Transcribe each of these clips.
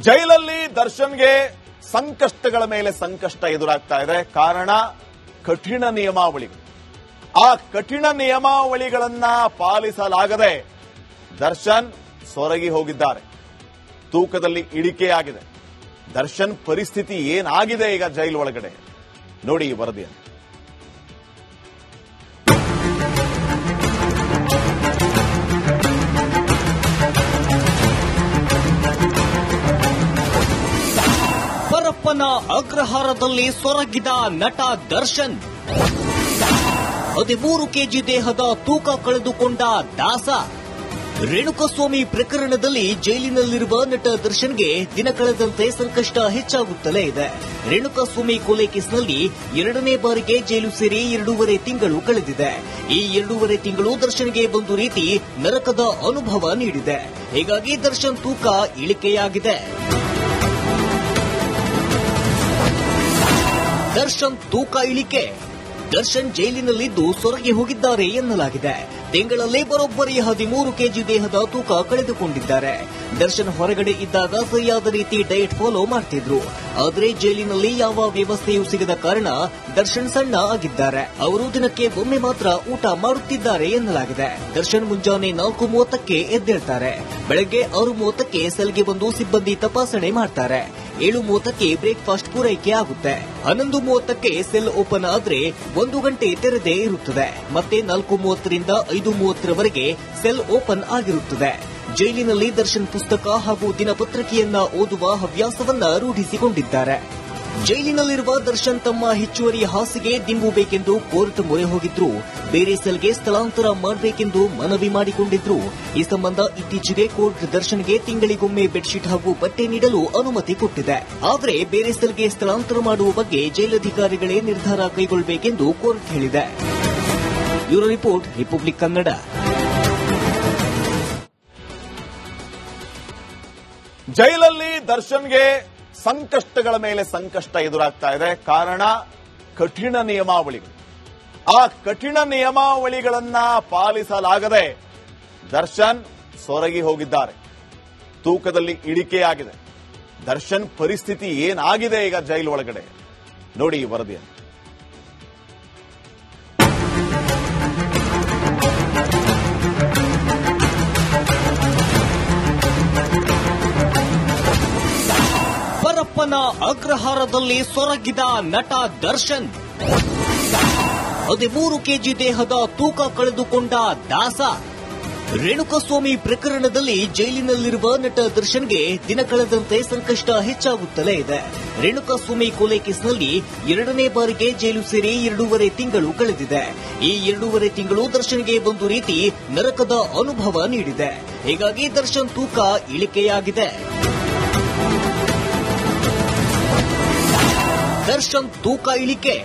ಜೈಲಲ್ಲಿ ದರ್ಶನ್ಗೆ ಸಂಕಷ್ಟಗಳ ಮೇಲೆ ಸಂಕಷ್ಟ ಎದುರಾಗ್ತಾ ಇದೆ. ಕಾರಣ ಕಠಿಣ ನಿಯಮಾವಳಿ. ಆ ಕಠಿಣ ನಿಯಮಾವಳಿಗಳನ್ನ ಪಾಲಿಸಲಾಗದೆ ದರ್ಶನ್ ಸೊರಗಿ ಹೋಗಿದ್ದಾರೆ. ತೂಕದಲ್ಲಿ ಇಳಿಕೆಯಾಗಿದೆ ದರ್ಶನ್ ಪರಿಸ್ಥಿತಿ ಏನಾಗಿದೆ ಈಗ ಜೈಲ್ ಒಳಗಡೆ? ನೋಡಿ ಈ ವರದಿಯನ್ನು. ಪರಪ್ಪನ ಅಗ್ರಹಾರದಲ್ಲಿ ಸೊರಗಿದ ನಟ ದರ್ಶನ್. ಹದಿಮೂರು ಕೆಜಿ ದೇಹದ ತೂಕ ಕಳೆದುಕೊಂಡ ದಾಸ. ರೇಣುಕಸ್ವಾಮಿ ಪ್ರಕರಣದಲ್ಲಿ ಜೈಲಿನಲ್ಲಿರುವ ನಟ ದರ್ಶನ್ಗೆ ದಿನ ಕಳೆದಂತೆ ಸಂಕಷ್ಟ ಹೆಚ್ಚಾಗುತ್ತಲೇ ಇದೆ. ರೇಣುಕಸ್ವಾಮಿ ಕೊಲೆ ಕೇಸ್ನಲ್ಲಿ ಎರಡನೇ ಬಾರಿಗೆ ಜೈಲು ಸೇರಿ ಎರಡೂವರೆ ತಿಂಗಳು ಕಳೆದಿದೆ. ಈ ಎರಡೂವರೆ ತಿಂಗಳು ದರ್ಶನ್ಗೆ ಒಂದು ರೀತಿ ನರಕದ ಅನುಭವ ನೀಡಿದೆ. ಹೀಗಾಗಿ ದರ್ಶನ್ ತೂಕ ಇಳಿಕೆಯಾಗಿದೆ. ದರ್ಶನ್ ತೂಕ ಇಳಿಕೆ. ದರ್ಶನ್ ಜೈಲಿನಲ್ಲಿದ್ದು ಸೊರಗಿ ಹೋಗಿದ್ದಾರೆ ಎನ್ನಲಾಗಿದೆ. ತಿಂಗಳಲ್ಲಿ ಬರೋಬ್ಬರಿ ಹದಿಮೂರು ಕೆಜಿ ದೇಹದ ತೂಕ ಕಳೆದುಕೊಂಡಿದ್ದಾರೆ. ದರ್ಶನ್ ಹೊರಗಡೆ ಇದ್ದಾಗ ಸರಿಯಾದ ರೀತಿ ಡಯಟ್ ಫಾಲೋ ಮಾಡ್ತಿದ್ರು. ಆದರೆ ಜೈಲಿನಲ್ಲಿ ಯಾವ ವ್ಯವಸ್ಥೆಯೂ ಸಿಗದ ಕಾರಣ ದರ್ಶನ್ ಸಣ್ಣ ಆಗಿದ್ದಾರೆ. ಅವರು ದಿನಕ್ಕೆ ಒಮ್ಮೆ ಮಾತ್ರ ಊಟ ಮಾಡುತ್ತಿದ್ದಾರೆ ಎನ್ನಲಾಗಿದೆ. ದರ್ಶನ್ ಮುಂಜಾನೆ ನಾಲ್ಕು ಮೂವತ್ತಕ್ಕೆ ಎದ್ದೇಳ್ತಾರೆ. ಬೆಳಗ್ಗೆ ಆರು ಮೂವತ್ತಕ್ಕೆ ಸೆಲ್ಗೆ ಬಂದು ಸಿಬ್ಬಂದಿ ತಪಾಸಣೆ ಮಾಡ್ತಾರೆ. ಏಳು ಮೂವತ್ತಕ್ಕೆ ಬ್ರೇಕ್ಫಾಸ್ಟ್ ಪೂರೈಕೆ ಆಗುತ್ತೆ. ಹನ್ನೊಂದು ಮೂವತ್ತಕ್ಕೆ ಸೆಲ್ ಓಪನ್ ಆದ್ರೆ ಒಂದು ಗಂಟೆ ತೆರೆದೇ ಇರುತ್ತದೆ. ಮತ್ತೆ ನಾಲ್ಕು ಮೂವತ್ತರಿಂದ ಐದು ಮೂವತ್ತರವರೆಗೆ ಸೆಲ್ ಓಪನ್ ಆಗಿರುತ್ತದೆ. ಜೈಲಿನಲ್ಲಿ ದರ್ಶನ್ ಪುಸ್ತಕ ಹಾಗೂ ದಿನಪತ್ರಿಕೆಯನ್ನ ಓದುವ ಹವ್ಯಾಸವನ್ನ ರೂಢಿಸಿಕೊಂಡಿದ್ದಾರೆ. ಜೈಲಿನಲ್ಲಿರುವ ದರ್ಶನ್ ತಮ್ಮ ಹೆಚ್ಚುವರಿ ಹಾಸಿಗೆ ದಿಂಬು ಬೇಕೆಂದು ಕೋರ್ಟ್ ಮೊರೆ ಹೋಗಿದ್ರು. ಬೇರೆ ಸೆಲ್ಗೆ ಸ್ಥಳಾಂತರ ಮಾಡಬೇಕೆಂದು ಮನವಿ ಮಾಡಿಕೊಂಡಿದ್ರು. ಈ ಸಂಬಂಧ ಇತ್ತೀಚೆಗೆ ಕೋರ್ಟ್ ದರ್ಶನ್ಗೆ ತಿಂಗಳಿಗೊಮ್ಮೆ ಬೆಡ್ಶೀಟ್ ಹಾಗೂ ಬಟ್ಟೆ ನೀಡಲು ಅನುಮತಿ ಕೊಟ್ಟಿದೆ. ಆದರೆ ಬೇರೆ ಸೆಲ್ಗೆ ಸ್ಥಳಾಂತರ ಮಾಡುವ ಬಗ್ಗೆ ಜೈಲಧಿಕಾರಿಗಳೇ ನಿರ್ಧಾರ ಕೈಗೊಳ್ಳಬೇಕೆಂದು ಕೋರ್ಟ್ ಹೇಳಿದೆ. Bureau report, Republic Kannada. ಜೈಲಲ್ಲಿ ದರ್ಶನ್ಗೆ ಸಂಕಷ್ಟಗಳ ಮೇಲೆ ಸಂಕಷ್ಟ ಎದುರಾಗ್ತಾ ಇದೆ. ಕಾರಣ ಕಠಿಣ ನಿಯಮಾವಳಿಗಳು. ಆ ಕಠಿಣ ನಿಯಮಾವಳಿಗಳನ್ನ ಪಾಲಿಸಲಾಗದೆ ದರ್ಶನ್ ಸೊರಗಿ ಹೋಗಿದ್ದಾರೆ. ತೂಕದಲ್ಲಿ ಇಳಿಕೆಯಾಗಿದೆ. ದರ್ಶನ್ ಪರಿಸ್ಥಿತಿ ಏನಾಗಿದೆ ಈಗ ಜೈಲು ಒಳಗಡೆ? ನೋಡಿ ಈ ವರದಿಯನ್ನು. ಪರಪ್ಪನ ಅಗ್ರಹಾರದಲ್ಲಿ ಸೊರಗಿದ ನಟ ದರ್ಶನ್. ಹದಿಮೂರು ಕೆಜಿ ದೇಹದ ತೂಕ ಕಳೆದುಕೊಂಡ ದಾಸ. ರೇಣುಕಸ್ವಾಮಿ ಪ್ರಕರಣದಲ್ಲಿ ಜೈಲಿನಲ್ಲಿರುವ ನಟ ದರ್ಶನ್ಗೆ ದಿನ ಕಳೆದಂತೆ ಸಂಕಷ್ಟ ಹೆಚ್ಚಾಗುತ್ತಲೇ ಇದೆ. ರೇಣುಕಸ್ವಾಮಿ ಕೊಲೆ ಕೇಸ್ನಲ್ಲಿ ಎರಡನೇ ಬಾರಿಗೆ ಜೈಲು ಸೇರಿ ಎರಡೂವರೆ ತಿಂಗಳು ಕಳೆದಿದೆ. ಈ ಎರಡೂವರೆ ತಿಂಗಳು ದರ್ಶನ್ಗೆ ಒಂದು ರೀತಿ ನರಕದ ಅನುಭವ ನೀಡಿದೆ. ಹೀಗಾಗಿ ದರ್ಶನ್ ತೂಕ ಇಳಿಕೆಯಾಗಿದೆ. ದರ್ಶನ್ ತೂಕ ಇಳಿಕೆ.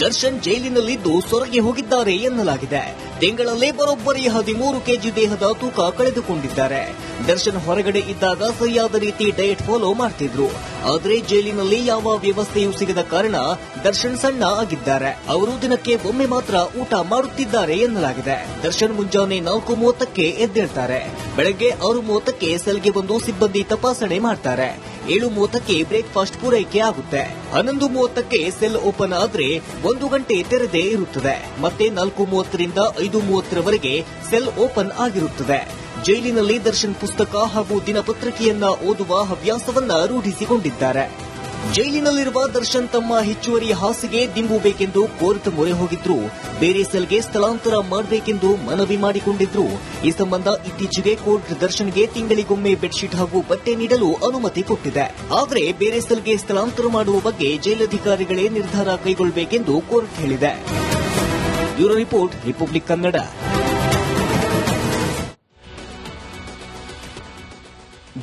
ದರ್ಶನ್ ಜೈಲಿನಲ್ಲಿದ್ದು ಸೊರಗಿ ಹೋಗಿದ್ದಾರೆ ಎನ್ನಲಾಗಿದೆ. ತಿಂಗಳಲ್ಲೇ ಬರೋಬ್ಬರಿ ಹದಿಮೂರು ಕೆಜಿ ದೇಹದ ತೂಕ ಕಳೆದುಕೊಂಡಿದ್ದಾರೆ. ದರ್ಶನ್ ಹೊರಗಡೆ ಇದ್ದಾಗ ಸರಿಯಾದ ರೀತಿ ಡಯಟ್ ಫಾಲೋ ಮಾಡ್ತಿದ್ರು. ಆದರೆ ಜೈಲಿನಲ್ಲಿ ಯಾವ ವ್ಯವಸ್ಥೆಯೂ ಸಿಗದ ಕಾರಣ ದರ್ಶನ್ ಸಣ್ಣ ಆಗಿದ್ದಾರೆ. ಅವರು ದಿನಕ್ಕೆ ಒಮ್ಮೆ ಮಾತ್ರ ಊಟ ಮಾಡುತ್ತಿದ್ದಾರೆ ಎನ್ನಲಾಗಿದೆ. ದರ್ಶನ್ ಮುಂಜಾನೆ ನಾಲ್ಕು ಮೂವತ್ತಕ್ಕೆ ಎದ್ದೇಳ್ತಾರೆ. ಬೆಳಗ್ಗೆ ಆರು ಮೂವತ್ತಕ್ಕೆ ಸೆಲ್ಗೆ ಬಂದು ಸಿಬ್ಬಂದಿ ತಪಾಸಣೆ ಮಾಡ್ತಾರೆ. ಏಳು ಮೂವತ್ತಕ್ಕೆ ಬ್ರೇಕ್ಫಾಸ್ಟ್ ಪೂರೈಕೆ ಆಗುತ್ತೆ. ಹನ್ನೊಂದು ಮೂವತ್ತಕ್ಕೆ ಸೆಲ್ ಓಪನ್ ಆದ್ರೆ ಒಂದು ಗಂಟೆ ತೆರೆದೇ ಇರುತ್ತದೆ. ಮತ್ತೆ ನಾಲ್ಕು ಮೂವತ್ತರಿಂದ ಐದು ಮೂವತ್ತರವರೆಗೆ ಸೆಲ್ ಓಪನ್ ಆಗಿರುತ್ತದೆ. ಜೈಲಿನಲ್ಲಿ ದರ್ಶನ್ ಪುಸ್ತಕ ಹಾಗೂ ದಿನಪತ್ರಿಕೆಯನ್ನ ಓದುವ ಹವ್ಯಾಸವನ್ನ ರೂಢಿಸಿಕೊಂಡಿದ್ದಾರೆ. ಜೈಲಿನಲ್ಲಿರುವ ದರ್ಶನ್ ತಮ್ಮ ಹೆಚ್ಚುವರಿ ಹಾಸಿಗೆ ದಿಂಬು ಬೇಕೆಂದು ಕೋರ್ಟ್ ಮೊರೆ ಹೋಗಿದ್ರು. ಬೇರೆ ಸೆಲ್ಗೆ ಸ್ಥಳಾಂತರ ಮಾಡಬೇಕೆಂದು ಮನವಿ ಮಾಡಿಕೊಂಡಿದ್ರು. ಈ ಸಂಬಂಧ ಇತ್ತೀಚೆಗೆ ಕೋರ್ಟ್ ದರ್ಶನ್ಗೆ ತಿಂಗಳಿಗೊಮ್ಮೆ ಬೆಡ್ಶೀಟ್ ಹಾಗೂ ಬಟ್ಟೆ ನೀಡಲು ಅನುಮತಿ ಕೊಟ್ಟಿದೆ. ಆದರೆ ಬೇರೆ ಸೆಲ್ಗೆ ಸ್ಥಳಾಂತರ ಮಾಡುವ ಬಗ್ಗೆ ಜೈಲಧಿಕಾರಿಗಳೇ ನಿರ್ಧಾರ ಕೈಗೊಳ್ಳಬೇಕೆಂದು ಕೋರ್ಟ್ ಹೇಳಿದೆ. Bureau report, Republic Kannada.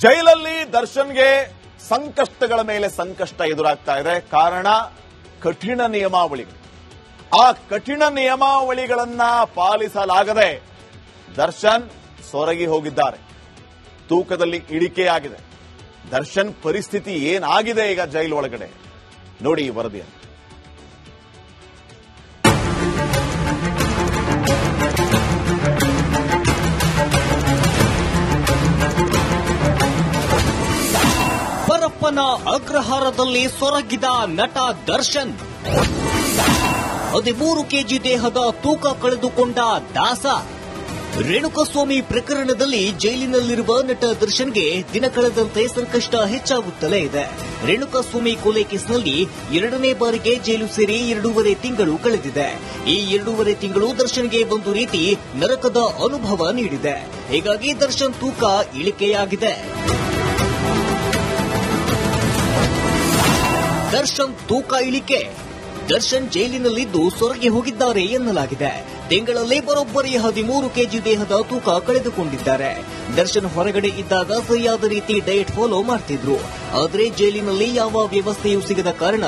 ಜೈಲಲ್ಲಿ ದರ್ಶನ್ಗೆ ಸಂಕಷ್ಟಗಳ ಮೇಲೆ ಸಂಕಷ್ಟ ಎದುರಾಗ್ತಾ ಇದೆ. ಕಾರಣ ಕಠಿಣ ನಿಯಮಾವಳಿಗಳು. ಆ ಕಠಿಣ ನಿಯಮಾವಳಿಗಳನ್ನ ಪಾಲಿಸಲಾಗದೆ ದರ್ಶನ್ ಸೊರಗಿ ಹೋಗಿದ್ದಾರೆ. ತೂಕದಲ್ಲಿ ಇಳಿಕೆಯಾಗಿದೆ. ದರ್ಶನ್ ಪರಿಸ್ಥಿತಿ ಏನಾಗಿದೆ ಈಗ ಜೈಲ್ ಒಳಗಡೆ? ನೋಡಿ ಈ ವರದಿಯನ್ನು. ಪರಪ್ಪನ ಅಗ್ರಹಾರದಲ್ಲಿ ಸೊರಗಿದ ನಟ ದರ್ಶನ್. ಹದಿಮೂರು ಕೆಜಿ ದೇಹದ ತೂಕ ಕಳೆದುಕೊಂಡ ದಾಸ. ರೇಣುಕಸ್ವಾಮಿ ಪ್ರಕರಣದಲ್ಲಿ ಜೈಲಿನಲ್ಲಿರುವ ನಟ ದರ್ಶನ್ಗೆ ದಿನ ಕಳೆದಂತೆ ಸಂಕಷ್ಟ ಹೆಚ್ಚಾಗುತ್ತಲೇ ಇದೆ. ರೇಣುಕಸ್ವಾಮಿ ಕೊಲೆ ಕೇಸ್ನಲ್ಲಿ ಎರಡನೇ ಬಾರಿಗೆ ಜೈಲು ಸೇರಿ ಎರಡೂವರೆ ತಿಂಗಳು ಕಳೆದಿದೆ. ಈ ಎರಡೂವರೆ ತಿಂಗಳು ದರ್ಶನ್ಗೆ ಒಂದು ರೀತಿ ನರಕದ ಅನುಭವ ನೀಡಿದೆ. ಹೀಗಾಗಿ ದರ್ಶನ್ ತೂಕ ಇಳಿಕೆಯಾಗಿದೆ. ದರ್ಶನ್ ತೂಕ ಇಳಿಕೆ. ದರ್ಶನ್ ಜೈಲಿನಲ್ಲಿದ್ದು ಸೊರಗಿ ಹೋಗಿದ್ದಾರೆ ಎನ್ನಲಾಗಿದೆ. ತಿಂಗಳಲ್ಲಿ ಬರೋಬ್ಬರಿ ಹದಿಮೂರು ಕೆಜಿ ದೇಹದ ತೂಕ ಕಳೆದುಕೊಂಡಿದ್ದಾರೆ. ದರ್ಶನ್ ಹೊರಗಡೆ ಇದ್ದಾಗ ಸರಿಯಾದ ರೀತಿ ಡಯಟ್ ಫಾಲೋ ಮಾಡ್ತಿದ್ರು. ಆದರೆ ಜೈಲಿನಲ್ಲಿ ಯಾವ ವ್ಯವಸ್ಥೆಯೂ ಸಿಗದ ಕಾರಣ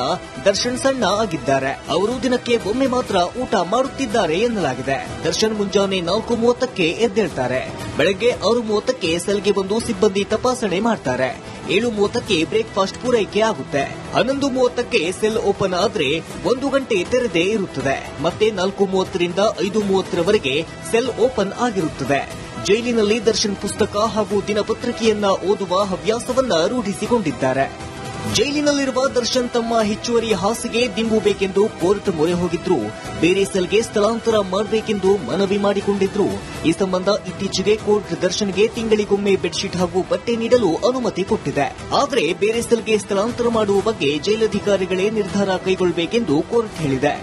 ದರ್ಶನ್ ಸಣ್ಣ ಆಗಿದ್ದಾರೆ. ಅವರು ದಿನಕ್ಕೆ ಒಮ್ಮೆ ಮಾತ್ರ ಊಟ ಮಾಡುತ್ತಿದ್ದಾರೆ ಎನ್ನಲಾಗಿದೆ. ದರ್ಶನ್ ಮುಂಜಾನೆ ನಾಲ್ಕು ಮೂವತ್ತಕ್ಕೆ ಎದ್ದೇಳ್ತಾರೆ. ಬೆಳಗ್ಗೆ ಆರು ಮೂವತ್ತಕ್ಕೆ ಸೆಲ್ಗೆ ಬಂದು ಸಿಬ್ಬಂದಿ ತಪಾಸಣೆ ಮಾಡ್ತಾರೆ. ಏಳು ಮೂವತ್ತಕ್ಕೆ ಬ್ರೇಕ್ಫಾಸ್ಟ್ ಪೂರೈಕೆ ಆಗುತ್ತೆ. ಹನ್ನೊಂದು ಮೂವತ್ತಕ್ಕೆ ಸೆಲ್ ಓಪನ್ ಆದ್ರೆ ಒಂದು ಗಂಟೆ ತೆರೆದೇ ಇರುತ್ತದೆ. ಮತ್ತೆ ನಾಲ್ಕು ಮೂವತ್ತರಿಂದ ಐದು ಮೂವತ್ತರವರೆಗೆ ಸೆಲ್ ಓಪನ್ ಆಗಿರುತ್ತದೆ. ಜೈಲಿನಲ್ಲಿ ದರ್ಶನ್ ಪುಸ್ತಕ ಹಾಗೂ ದಿನಪತ್ರಿಕೆಯನ್ನ ಓದುವ ಹವ್ಯಾಸವನ್ನ ರೂಢಿಸಿಕೊಂಡಿದ್ದಾರೆ. ಜೈಲಿನಲ್ಲಿರುವ ದರ್ಶನ್ ತಮ್ಮ ಹೆಚ್ಚುವರಿ ಹಾಸಿಗೆ ದಿಂಬುಬೇಕೆಂದು ಕೋರ್ಟ್ ಮೊರೆ ಹೋಗಿದ್ರು. ಬೇರೆ ಸೆಲ್ಗೆ ಸ್ಥಳಾಂತರ ಮಾಡಬೇಕೆಂದು ಮನವಿ ಮಾಡಿಕೊಂಡಿದ್ರು. ಈ ಸಂಬಂಧ ಇತ್ತೀಚೆಗೆ ಕೋರ್ಟ್ ದರ್ಶನ್ಗೆ ತಿಂಗಳಿಗೊಮ್ಮೆ ಬೆಡ್ಶೀಟ್ ಹಾಗೂ ಬಟ್ಟೆ ನೀಡಲು ಅನುಮತಿ ಕೊಟ್ಟಿದೆ. ಆದರೆ ಬೇರೆ ಸೆಲ್ಗೆ ಸ್ಥಳಾಂತರ ಮಾಡುವ ಬಗ್ಗೆ ಜೈಲಧಿಕಾರಿಗಳೇ ನಿರ್ಧಾರ ಕೈಗೊಳ್ಳಬೇಕೆಂದು ಕೋರ್ಟ್ ಹೇಳಿದೆ.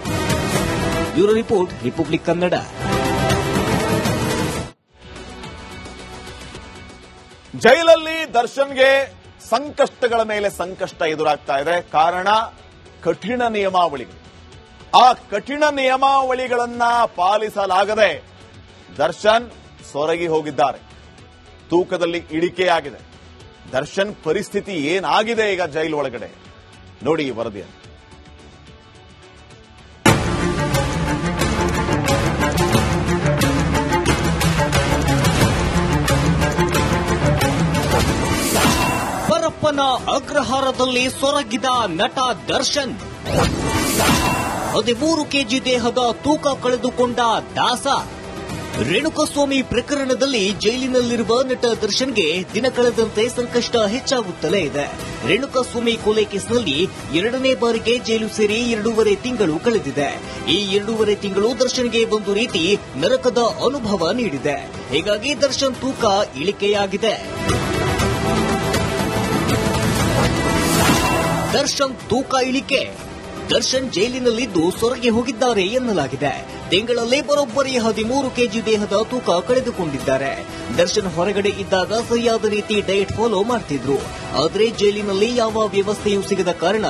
Bureau report, Republic Kannada. ಜೈಲಲ್ಲಿ ದರ್ಶನ್ಗೆ ಸಂಕಷ್ಟಗಳ ಮೇಲೆ ಸಂಕಷ್ಟ ಎದುರಾಗ್ತಾ ಇದೆ. ಕಾರಣ, ಕಠಿಣ ನಿಯಮಾವಳಿಗಳು. ಆ ಕಠಿಣ ನಿಯಮಾವಳಿಗಳನ್ನ ಪಾಲಿಸಲಾಗದೆ ದರ್ಶನ್ ಸೊರಗಿ ಹೋಗಿದ್ದಾರೆ. ತೂಕದಲ್ಲಿ ಇಳಿಕೆಯಾಗಿದೆ. ದರ್ಶನ್ ಪರಿಸ್ಥಿತಿ ಏನಾಗಿದೆ ಈಗ ಜೈಲು ಒಳಗಡೆ? ನೋಡಿ ವರದಿಯನ್ನು. ಪರಪ್ಪನ ಅಗ್ರಹಾರದಲ್ಲಿ ಸೊರಗಿದ ನಟ ದರ್ಶನ್. ಹದಿಮೂರು ಕೆಜಿ ದೇಹದ ತೂಕ ಕಳೆದುಕೊಂಡ ದಾಸ. ರೇಣುಕಸ್ವಾಮಿ ಪ್ರಕರಣದಲ್ಲಿ ಜೈಲಿನಲ್ಲಿರುವ ನಟ ದರ್ಶನ್ಗೆ ದಿನ ಕಳೆದಂತೆ ಸಂಕಷ್ಟ ಹೆಚ್ಚಾಗುತ್ತಲೇ ಇದೆ. ರೇಣುಕಸ್ವಾಮಿ ಕೊಲೆ ಕೇಸ್ನಲ್ಲಿ ಎರಡನೇ ಬಾರಿಗೆ ಜೈಲು ಸೇರಿ ಎರಡೂವರೆ ತಿಂಗಳು ಕಳೆದಿದೆ. ಈ ಎರಡೂವರೆ ತಿಂಗಳು ದರ್ಶನ್ಗೆ ಒಂದು ರೀತಿ ನರಕದ ಅನುಭವ ನೀಡಿದೆ. ಹೀಗಾಗಿ ದರ್ಶನ್ ತೂಕ ಇಳಿಕೆಯಾಗಿದೆ. ದರ್ಶನ್ ತೂಕ ಇಳಿಕೆ. ದರ್ಶನ್ ಜೈಲಿನಲ್ಲಿದ್ದು ಸೊರಗಿ ಹೋಗಿದ್ದಾರೆ ಎನ್ನಲಾಗಿದೆ. ತಿಂಗಳಲ್ಲಿ ಬರೋಬ್ಬರಿ ಹದಿಮೂರು ಕೆಜಿ ದೇಹದ ತೂಕ ಕಳೆದುಕೊಂಡಿದ್ದಾರೆ. ದರ್ಶನ್ ಹೊರಗಡೆ ಇದ್ದಾಗ ಸರಿಯಾದ ರೀತಿ ಡಯಟ್ ಫಾಲೋ ಮಾಡ್ತಿದ್ರು. ಆದರೆ ಜೈಲಿನಲ್ಲಿ ಯಾವ ವ್ಯವಸ್ಥೆಯೂ ಸಿಗದ ಕಾರಣ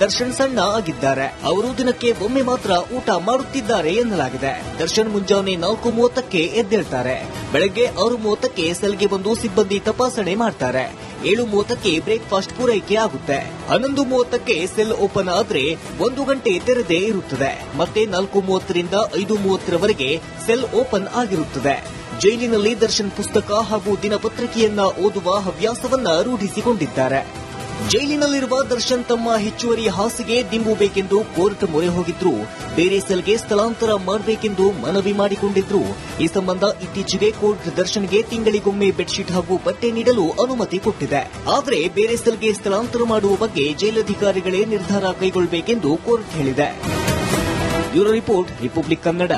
ದರ್ಶನ್ ಸಣ್ಣ ಆಗಿದ್ದಾರೆ. ಅವರು ದಿನಕ್ಕೆ ಒಮ್ಮೆ ಮಾತ್ರ ಊಟ ಮಾಡುತ್ತಿದ್ದಾರೆ ಎನ್ನಲಾಗಿದೆ. ದರ್ಶನ್ ಮುಂಜಾನೆ ನಾಲ್ಕು ಮೂವತ್ತಕ್ಕೆ ಎದ್ದೇಳ್ತಾರೆ. ಬೆಳಗ್ಗೆ ಆರು ಮೂವತ್ತಕ್ಕೆ ಸೆಲ್ಗೆ ಬಂದು ಸಿಬ್ಬಂದಿ ತಪಾಸಣೆ ಮಾಡ್ತಾರೆ. ಏಳು ಮೂವತ್ತಕ್ಕೆ ಬ್ರೇಕ್ಫಾಸ್ಟ್ ಪೂರೈಕೆ ಆಗುತ್ತೆ. ಹನ್ನೊಂದು ಮೂವತ್ತಕ್ಕೆ ಸೆಲ್ ಓಪನ್ ಆದ್ರೆ ಒಂದು ಗಂಟೆ ತೆರೆದೇ ಇರುತ್ತದೆ. ಮತ್ತೆ ನಾಲ್ಕು ಮೂವತ್ತರಿಂದ ಐದು ಮೂವತ್ತರವರೆಗೆ ಸೆಲ್ ಓಪನ್ ಆಗಿರುತ್ತದೆ. ಜೈಲಿನಲ್ಲಿ ದರ್ಶನ್ ಪುಸ್ತಕ ಹಾಗೂ ದಿನಪತ್ರಿಕೆಯನ್ನ ಓದುವ ಹವ್ಯಾಸವನ್ನ ರೂಢಿಸಿಕೊಂಡಿದ್ದಾರೆ. ಜೈಲಿನಲ್ಲಿರುವ ದರ್ಶನ್ ತಮ್ಮ ಹೆಚ್ಚುವರಿ ಹಾಸಿಗೆ ದಿಂಬುಬೇಕೆಂದು ಕೋರ್ಟ್ ಮೊರೆ ಹೋಗಿದ್ರು. ಬೇರೆ ಸೆಲ್ಗೆ ಸ್ಥಳಾಂತರ ಮಾಡಬೇಕೆಂದು ಮನವಿ ಮಾಡಿಕೊಂಡಿದ್ರು. ಈ ಸಂಬಂಧ ಇತ್ತೀಚೆಗೆ ಕೋರ್ಟ್ ದರ್ಶನ್ಗೆ ತಿಂಗಳಿಗೊಮ್ಮೆ ಬೆಡ್ಶೀಟ್ ಹಾಗೂ ಬಟ್ಟೆ ನೀಡಲು ಅನುಮತಿ ಕೊಟ್ಟಿದೆ. ಆದರೆ ಬೇರೆ ಸೆಲ್ಗೆ ಸ್ಥಳಾಂತರ ಮಾಡುವ ಬಗ್ಗೆ ಜೈಲಧಿಕಾರಿಗಳೇ ನಿರ್ಧಾರ ಕೈಗೊಳ್ಳಬೇಕೆಂದು ಕೋರ್ಟ್ ಹೇಳಿದೆ. Report, Republic Kannada.